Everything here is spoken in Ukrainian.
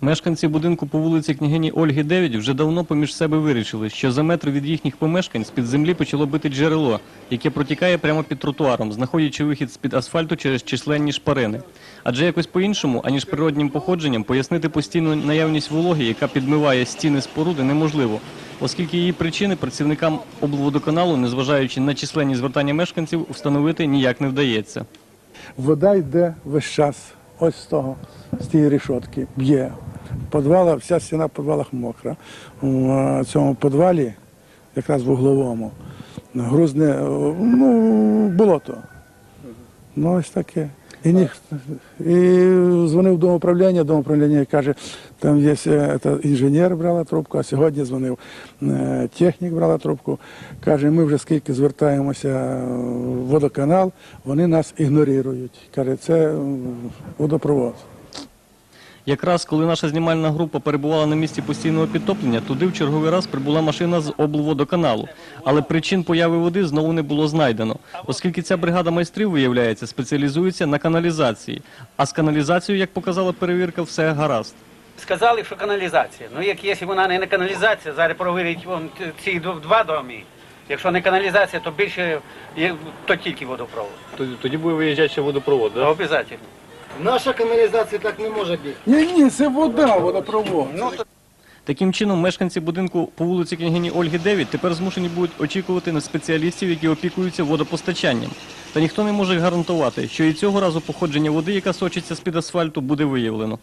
Мешканці будинку по вулиці княгині Ольги 9 вже давно поміж себе вирішили, що за метр від їхніх помешкань з-під землі почало бити джерело, яке протікає прямо під тротуаром, знаходячи вихід з-під асфальту через численні шпарини. Адже якось по-іншому, аніж природнім походженням, пояснити постійну наявність вологи, яка підмиває стіни споруди, неможливо, оскільки її причини працівникам облводоканалу, незважаючи на численні звертання мешканців, встановити ніяк не вдається. Вода йде весь час, ось з того, з тієї рішотки, б'є. Подвала, вся стіна в підвалах мокра. У е, цьому підвалі, якраз в угловому, грузне е, ну, болото. Ну, ось таке. І, ні, і дзвонив до управління, до управління каже, там є е, інженер брала трубку, а сьогодні дзвонив е, технік брала трубку. Каже, ми вже скільки звертаємося в водоканал, вони нас ігнорують. Каже, це водопровод. Якраз коли наша знімальна група перебувала на місці постійного підтоплення, туди в черговий раз прибула машина з облводоканалу. Але причин появи води знову не було знайдено, оскільки ця бригада майстрів, виявляється, спеціалізується на каналізації. А з каналізацією, як показала перевірка, все гаразд. Сказали, що каналізація. Ну, як якщо вона не каналізація, зараз провірять вон ці два доми. Якщо не каналізація, то більше то тільки водопровод. Тоді буде виїжджати ще водопровод, Обов'язково. Наша каналізація так не може бути. Ні, ні, це вода, водопровод. Таким чином, мешканці будинку по вулиці княгині Ольги 9 тепер змушені будуть очікувати на спеціалістів, які опікуються водопостачанням. Та ніхто не може гарантувати, що і цього разу походження води, яка сочиться з-під асфальту, буде виявлено.